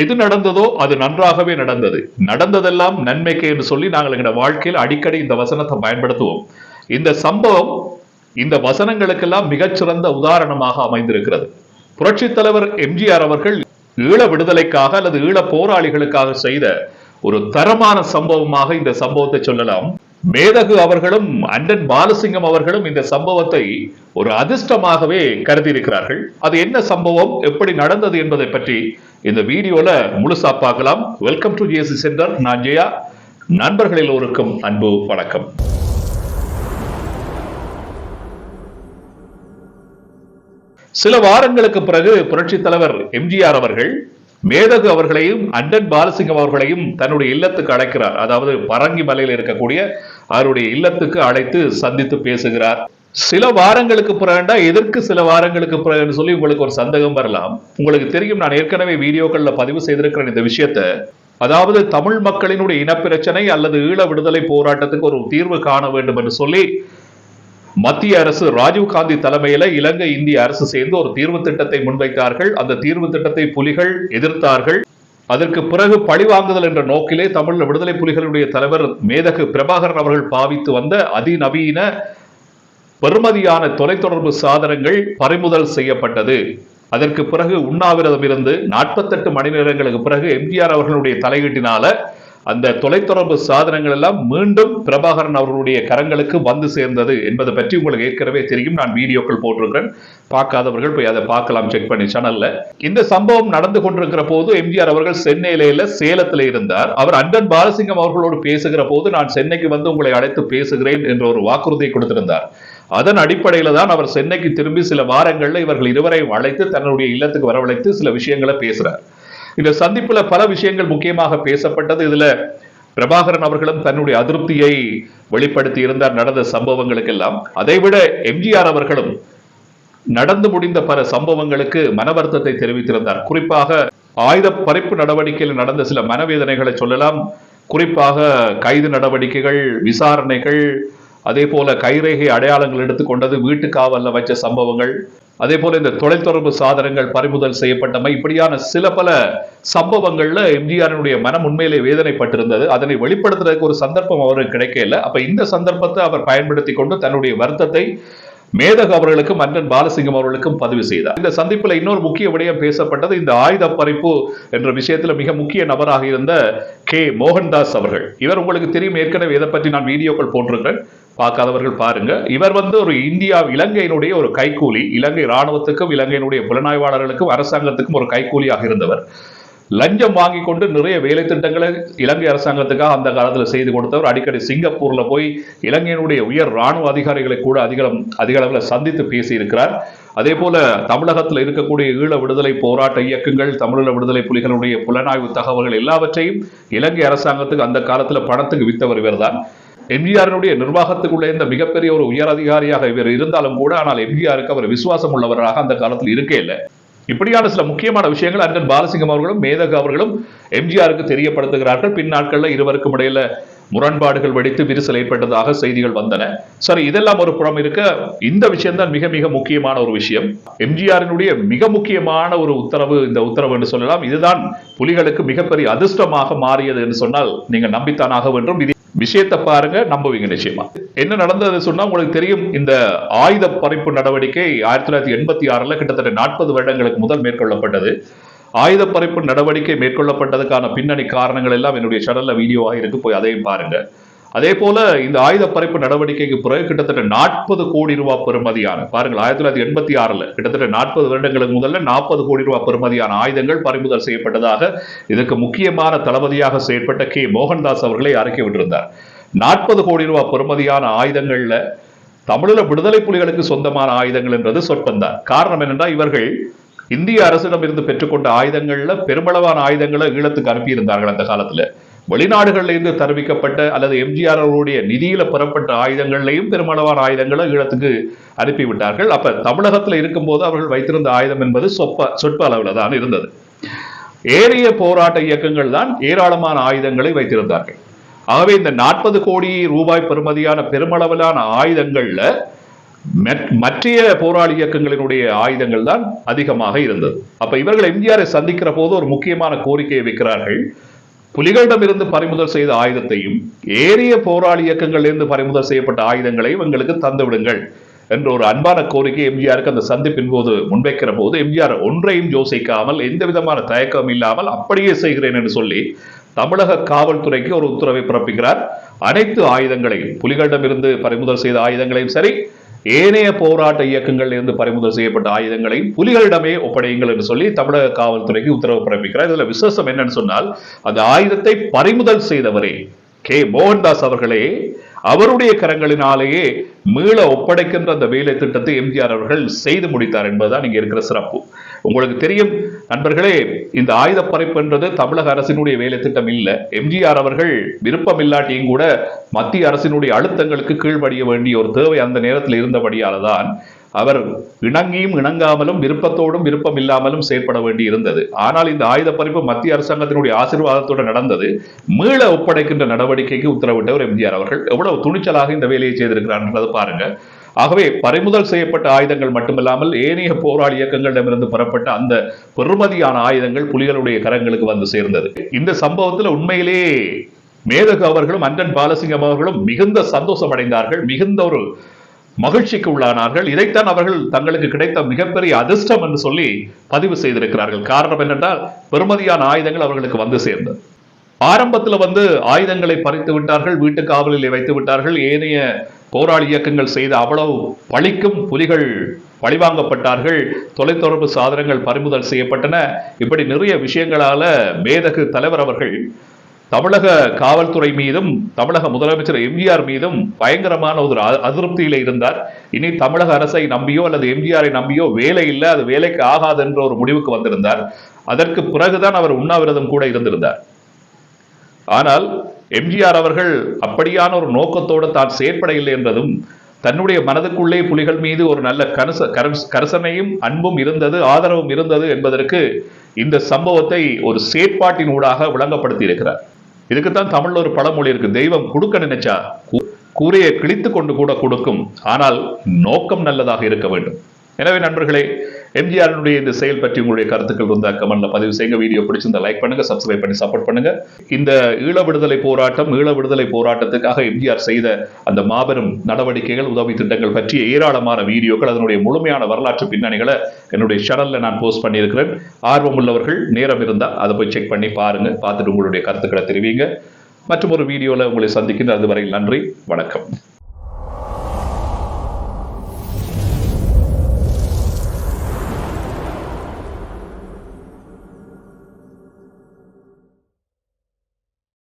எது நடந்ததோ அது நன்றாகவே நடந்தது. நடந்ததெல்லாம் நன்மைக்கு என்று சொல்லி நாங்கள் எங்களோட வாழ்க்கையில் அடிக்கடி இந்த வசனத்தை பயன்படுத்துவோம். இந்த சம்பவம் இந்த வசனங்களுக்கெல்லாம் மிகச்சிறந்த உதாரணமாக அமைந்திருக்கிறது. புரட்சி தலைவர் எம்ஜிஆர் அவர்கள் ஈழ விடுதலைக்காக அல்லது ஈழ போராளிகளுக்காக செய்த ஒரு தரமான சம்பவமாக இந்த சம்பவத்தை சொல்லலாம். மேதகு அவர்களும் அண்டன் பாலசிங்கம் அவர்களும் இந்த சம்பவத்தை ஒரு அதிர்ஷ்டமாகவே கருதியிருக்கிறார்கள். அது என்ன சம்பவம் எப்படி நடந்தது என்பதை பற்றி இந்த வீடியோல முழுசா பார்க்கலாம். வெல்கம் டு ஜிஎஸ்சி சென்டர் நான் ஜெயா. நண்பர்கள் எல்லோருக்கும் அன்பு வணக்கம். சில வாரங்களுக்கு பிறகு புரட்சி தலைவர் எம்ஜிஆர் அவர்கள் மேதகு அவர்களையும் அண்டன் பாலசிங்கம் அவர்களையும் தன்னுடைய இல்லத்துக்கு அழைக்கிறார். அதாவது பரங்கி மலையில் இருக்கக்கூடிய அவருடைய இல்லத்துக்கு அழைத்து சந்தித்து பேசுகிறார். சில வாரங்களுக்கு பிறகுண்டா எதற்கு சில வாரங்களுக்கு பிறகுன்னு சொல்லி உங்களுக்கு ஒரு சந்தேகம் வரலாம். உங்களுக்கு தெரியும் நான் ஏற்கனவே வீடியோக்களில் பதிவு செய்திருக்கிறேன் இந்த விஷயத்தை. அதாவது தமிழ் மக்களினுடைய இனப்பிரச்சனை அல்லது ஈழ விடுதலை போராட்டத்துக்கு ஒரு தீர்வு காண வேண்டும் என்று சொல்லி மத்திய அரசு ராஜீவ்காந்தி தலைமையில இலங்கை இந்திய அரசு சேர்ந்து ஒரு தீர்வு திட்டத்தை முன்வைத்தார்கள். அந்த தீர்வு திட்டத்தை புலிகள் எதிர்த்தார்கள். அதற்கு பிறகு பழிவாங்குதல் என்ற நோக்கிலே தமிழ் விடுதலை புலிகளுடைய தலைவர் மேதகு பிரபாகரன் அவர்கள் பாவித்து வந்த அதிநவீன பெறுமதியான தொலைத்தொடர்பு சாதனங்கள் பறிமுதல் செய்யப்பட்டது. அதற்கு பிறகு உண்ணாவிரதம் இருந்து நாற்பத்தெட்டு மணி நேரங்களுக்கு பிறகு எம்ஜிஆர் அவர்களுடைய தலையீட்டினால அந்த தொலைத்தொடர்பு சாதனங்கள் எல்லாம் மீண்டும் பிரபாகரன் அவர்களுடைய கரங்களுக்கு வந்து சேர்ந்தது என்பதை பற்றி உங்களுக்கு ஏற்கனவே தெரியும். நான் வீடியோக்கள் போட்டிருக்கிறேன். பார்க்காதவர்கள் போய் அதை பார்க்கலாம் செக் பண்ணி சேனல்ல இந்த சம்பவம் நடந்து கொண்டிருக்கிற போது எம்ஜிஆர் அவர்கள் சென்னையில சேலத்தில் இருந்தார். அவர் அண்டன் பாலசிங்கம் அவர்களோடு பேசுகிற போது நான் சென்னைக்கு வந்து உங்களை அழைத்து பேசுகிறேன் என்ற ஒரு வாக்குறுதியை கொடுத்திருந்தார். அதன் அடிப்படையில் தான் அவர் சென்னைக்கு திரும்பி சில வாரங்களில் இவர்கள் இருவரையும் அழைத்து தன்னுடைய இல்லத்துக்கு வரவழைத்து சில விஷயங்களை பேசுறார். இந்த சந்திப்புல பல விஷயங்கள் முக்கியமாக பேசப்பட்டது. இதுல பிரபாகரன் அவர்களும் தன்னுடைய அதிருப்தியை வெளிப்படுத்தி இருந்தார் நடந்த சம்பவங்களுக்கெல்லாம். அதைவிட எம்ஜிஆர் அவர்களும் நடந்து முடிந்த பல சம்பவங்களுக்கு மனவருத்தத்தை தெரிவித்திருந்தார். குறிப்பாக ஆயுத பறிப்பு நடவடிக்கையில் நடந்த சில மனவேதனைகளை சொல்லலாம். குறிப்பாக கைது நடவடிக்கைகள் விசாரணைகள் அதே போல கைரேகை அடையாளங்கள் எடுத்துக்கொண்டது வீட்டு காவலில் வச்ச சம்பவங்கள். அதே போல இந்த தொலைத்தொடர்பு சாதனங்கள் பறிமுதல் செய்யப்பட்டமை. இப்படியான சில பல சம்பவங்கள்ல எம்ஜிஆரினுடைய மனம் உண்மையிலே வேதனைப்பட்டிருந்தது. அதனை வெளிப்படுத்துறதுக்கு ஒரு சந்தர்ப்பம் அவருக்கு கிடைக்கல. அப்ப இந்த சந்தர்ப்பத்தை அவர் பயன்படுத்தி கொண்டு தன்னுடைய வருத்தத்தை மேதக அவர்களுக்கும் அண்ணன் பாலசிங்கம் அவர்களுக்கும் பதிவு செய்தார். இந்த சந்திப்பில் இன்னொரு முக்கிய விடயம் பேசப்பட்டது. இந்த ஆயுத பறிப்பு என்ற விஷயத்தில் மிக முக்கிய நபராக இருந்த கே. மோகன்தாஸ் அவர்கள். இவர் உங்களுக்கு தெரியும். ஏற்கனவே இதை பற்றி நான் வீடியோக்கள் போட்டிருக்கிறேன். பார்க்காதவர்கள் பாருங்க. இவர் வந்து ஒரு இந்தியா இலங்கையினுடைய ஒரு கைக்கூலி இலங்கை ராணுவத்துக்கும் இலங்கையினுடைய புலனாய்வாளர்களுக்கும் அரசாங்கத்துக்கும் ஒரு கைக்கூலியாக இருந்தவர். லஞ்சம் வாங்கி கொண்டு நிறைய வேலை திட்டங்களை இலங்கை அரசாங்கத்துக்காக அந்த காலத்தில் செய்து கொடுத்தவர். அடிக்கடி சிங்கப்பூர்ல போய் இலங்கையினுடைய உயர் ராணுவ அதிகாரிகளை கூட அதிகம் அதிக அளவில் சந்தித்து பேசியிருக்கிறார். அதே போல தமிழகத்தில் இருக்கக்கூடிய ஈழ விடுதலை போராட்ட இயக்கங்கள் தமிழீழ விடுதலை புலிகளுடைய புலனாய்வு தகவல்கள் எல்லாவற்றையும் இலங்கை அரசாங்கத்துக்கு அந்த காலத்தில் பணத்துக்கு வித்தவர் இவர்தான். எம்ஜிஆரினுடைய நிர்வாகத்துக்குள்ளே இருந்த மிகப்பெரிய ஒரு உயர் அதிகாரியாக இவர் இருந்தாலும் கூட ஆனால் எம்ஜிஆருக்கு அவர் விசுவாசம் உள்ளவராக அந்த காலத்தில் இருக்கே இல்லை. இப்படியான சில முக்கியமான விஷயங்கள் அண்ணன் பாலசிங்கம் அவர்களும் மேதக அவர்களும் எம்ஜிஆருக்கு தெரியப்படுத்துகிறார்கள். பின் இருவருக்கும் இடையில முரண்பாடுகள் வெடித்து விரிசல் ஏற்பட்டதாக செய்திகள் வந்தன. சரி இதெல்லாம் ஒரு புறம் இருக்க இந்த விஷயம்தான் மிக மிக முக்கியமான ஒரு விஷயம். எம்ஜிஆரினுடைய மிக முக்கியமான ஒரு உத்தரவு இந்த உத்தரவு என்று சொல்லலாம் இதுதான் புலிகளுக்கு மிகப்பெரிய அதிர்ஷ்டமாக மாறியது என்று சொன்னால் நீங்க நம்பித்தான் ஆக வேண்டும். இது விஷயத்தை பாருங்க நம்புவீங்க நிச்சயமா. என்ன நடந்தது சொன்னா உங்களுக்கு தெரியும் இந்த ஆயுத பறிப்பு நடவடிக்கை ஆயிரத்தி தொள்ளாயிரத்தி எண்பத்தி ஆறுல கிட்டத்தட்ட நாற்பது வருடங்களுக்கு முதல் மேற்கொள்ளப்பட்டது. ஆயுத பறிப்பு நடவடிக்கை மேற்கொள்ளப்பட்டதுக்கான பின்னணி காரணங்கள் எல்லாம் என்னுடைய சேனல்ல வீடியோவாக இருக்கு போய் அதையும் பாருங்க. அதே போல இந்த ஆயுத பறிப்பு நடவடிக்கைக்கு பிறகு கிட்டத்தட்ட நாற்பது கோடி ரூபாய் பெறுமதியான பாருங்கள் ஆயிரத்தி தொள்ளாயிரத்தி எண்பத்தி ஆறுல கிட்டத்தட்ட நாற்பது வருடங்களுக்கு முதல்ல நாற்பது கோடி ரூபாய் பெறுமதியான ஆயுதங்கள் பறிமுதல் செய்யப்பட்டதாக இதற்கு முக்கியமான தளபதியாக செயற்பட்ட கே. மோகன்தாஸ் அவர்களை அறிக்கை விட்டிருந்தார். நாற்பது கோடி ரூபாய் பெறுமதியான ஆயுதங்கள்ல தமிழீழ விடுதலை புலிகளுக்கு சொந்தமான ஆயுதங்கள் என்றது சொற்பந்தான். காரணம் என்னென்றால் இவர்கள் இந்திய அரசிடம் இருந்து பெற்றுக்கொண்ட ஆயுதங்கள்ல பெருமளவான ஆயுதங்களை ஈழத்துக்கு அனுப்பியிருந்தார்கள் அந்த காலத்துல. வெளிநாடுகளிலிருந்து தெரிவிக்கப்பட்ட தருவிக்கப்பட்ட அல்லது எம்ஜிஆர் அவருடைய நிதியில பெறப்பட்ட ஆயுதங்களையும் பெருமளவான ஆயுதங்களை ஈழத்துக்கு அனுப்பிவிட்டார்கள். அப்ப தமிழகத்தில் இருக்கும்போது அவர்கள் வைத்திருந்த ஆயுதம் என்பது சொப்ப சொற்ப அளவில் தான் இருந்தது. ஏரிய போராட்ட இயக்கங்கள் தான் ஏராளமான ஆயுதங்களை வைத்திருந்தார்கள். ஆகவே இந்த நாற்பது கோடி ரூபாய் பெறுமதியான பெருமளவிலான ஆயுதங்கள்ல மற்றைய போராளி இயக்கங்களினுடைய ஆயுதங்கள் தான் அதிகமாக இருந்தது. அப்ப இவர்கள் எம்ஜிஆரை சந்திக்கிற போது ஒரு முக்கியமான கோரிக்கையை வைக்கிறார்கள். புலிகளிடமிருந்து பறிமுதல் செய்த ஆயுதத்தையும் ஏறிய போராளி இயக்கங்களிலிருந்து பறிமுதல் செய்யப்பட்ட ஆயுதங்களையும் எங்களுக்கு தந்துவிடுங்கள் என்ற ஒரு அன்பான கோரிக்கை எம்ஜிஆருக்கு அந்த சந்திப்பின் போது முன்வைக்கிற போது எம்ஜிஆர் ஒன்றையும் யோசிக்காமல் எந்த விதமான தயக்கம் இல்லாமல் அப்படியே செய்கிறேன் என்று சொல்லி தமிழக காவல்துறைக்கு ஒரு உத்தரவை பிறப்பிக்கிறார். அனைத்து ஆயுதங்களையும் புலிகளிடமிருந்து பறிமுதல் செய்த ஆயுதங்களையும் சரி ஏனைய போராட்ட இயக்கங்களில் இருந்து பறிமுதல் செய்யப்பட்ட ஆயுதங்களை புலிகளிடமே ஒப்படையுங்கள் என்று சொல்லி தமிழக காவல்துறைக்கு உத்தரவு பிறப்பிக்கிறார். இதுல விசேஷம் என்னன்னு சொன்னால் அந்த ஆயுதத்தை பறிமுதல் செய்தவரே கே. மோகன்தாஸ் அவர்களே அவருடைய கரங்களினாலேயே மீள ஒப்படைக்கின்ற அந்த வேலை திட்டத்தை எம்ஜிஆர் அவர்கள் செய்து முடித்தார் என்பதுதான் இங்க இருக்கிற சிறப்பு. உங்களுக்கு தெரியும் நண்பர்களே இந்த ஆயுத பறிப்புன்றது தமிழக அரசினுடைய வேலை திட்டம் இல்ல. எம்ஜிஆர் அவர்கள் விருப்பம் இல்லாட்டியும் கூட மத்திய அரசினுடைய அழுத்தங்களுக்கு கீழ்படிய வேண்டிய ஒரு தேவை அந்த நேரத்தில் இருந்தபடியால் தான் அவர் இணங்கியும் இணங்காமலும் விருப்பத்தோடும் விருப்பம் இல்லாமலும் செயற்பட வேண்டி இருந்தது ஆனால் இந்த ஆயுத பறிப்பு மத்திய அரசாங்கத்தினுடைய ஆசீர்வாதத்தோடு நடந்தது. மீள ஒப்படைக்கின்ற நடவடிக்கைக்கு உத்தரவிட்டவர் எம்ஜிஆர் அவர்கள். எவ்வளவு துணிச்சலாக இந்த வேலையை செய்திருக்கிறார் பாருங்க. ஆகவே பறிமுதல் செய்யப்பட்ட ஆயுதங்கள் மட்டுமில்லாமல் ஏனைய போராளி இயக்கங்களிடமிருந்து பெறப்பட்ட அந்த பெறுமதியான ஆயுதங்கள் புலிகளுடைய கரங்களுக்கு வந்து சேர்ந்தது. இந்த சம்பவத்தில் உண்மையிலேயே மேதகு அவர்களும் அண்டன் பாலசிங்கம் அவர்களும் மிகுந்த சந்தோஷம் அடைந்தார்கள். மிகுந்த ஒரு மகிழ்ச்சிக்கு உள்ளானார்கள். இதைத்தான் அவர்கள் தங்களுக்கு கிடைத்த மிகப்பெரிய அதிர்ஷ்டம் என்று சொல்லி பதிவு செய்திருக்கிறார்கள். காரணம் என்னென்றால் பெறுமதியான ஆயுதங்கள் அவர்களுக்கு வந்து சேர்ந்தது. ஆரம்பத்தில் வந்து ஆயுதங்களை பறித்து விட்டார்கள் வீட்டு காவலில் வைத்து விட்டார்கள். ஏனைய போராளி இயக்கங்கள் செய்த அவ்வளவு பழிக்கும் புலிகள் பழிவாங்கப்பட்டார்கள். தொலைத்தொடர்பு சாதனங்கள் பறிமுதல் செய்யப்பட்டன. இப்படி நிறைய விஷயங்களால மேதகு தலைவர் அவர்கள் தமிழக காவல்துறை மீதும் தமிழக முதலமைச்சர் எம்ஜிஆர் மீதும் பயங்கரமான ஒரு அ- அதிருப்தியில இருந்தார். இனி தமிழக அரசை நம்பியோ அல்லது எம்ஜிஆரை நம்பியோ வேலை இல்லை அது வேலைக்கு ஆகாது என்ற ஒரு முடிவுக்கு வந்திருந்தார். அதற்கு பிறகுதான் அவர் உண்ணாவிரதம் கூட இருந்திருந்தார். ஆனால் எம்ஜிஆர் அவர்கள் அப்படியான ஒரு நோக்கத்தோடு தான் செயற்படையில்லை என்றதும் தன்னுடைய மனதுக்குள்ளே புலிகள் மீது ஒரு நல்ல கரச கரசனையும் அன்பும் இருந்தது ஆதரவும் இருந்தது என்பதற்கு இந்த சம்பவத்தை ஒரு செயற்பாட்டின் ஊடாக விளங்கப்படுத்தி இருக்கிறார் இதுக்குத்தான் தமிழ்ல ஒரு பழமொழி இருக்கு. தெய்வம் கொடுக்க நினைச்சா கூறையை கூரையை கிழித்து கொண்டு கூட கொடுக்கும். ஆனால் நோக்கம் நல்லதாக இருக்க வேண்டும். எனவே நண்பர்களே எம்ஜிஆருடைய இந்த செயல் பற்றி உங்களுடைய கருத்துக்கள் இருந்தால் கமெண்ட்ல பதிவு செய்யுங்க. வீடியோ பிடிச்சிருந்தா லைக் பண்ணுங்க சப்ஸ்கிரைப் பண்ணி சப்போர்ட் பண்ணுங்க. இந்த ஈழ விடுதலை போராட்டம் ஈழ விடுதலை போராட்டத்துக்காக எம்ஜிஆர் செய்த அந்த மாபெரும் நடவடிக்கைகள் உதவி திட்டங்கள் பற்றிய ஏராளமான வீடியோக்கள் அதனுடைய முழுமையான வரலாற்று பின்னணிகளை என்னுடைய சேனல்ல நான் போஸ்ட் பண்ணியிருக்கிறேன். ஆர்வம் உள்ளவர்கள் நேரம் இருந்தால் அதை போய் செக் பண்ணி பாருங்க. பார்த்துட்டு உங்களுடைய கருத்துக்களை தெரிவிங்க. மற்றும் ஒரு வீடியோவில் உங்களை சந்திக்கின்ற அதுவரை நன்றி வணக்கம்.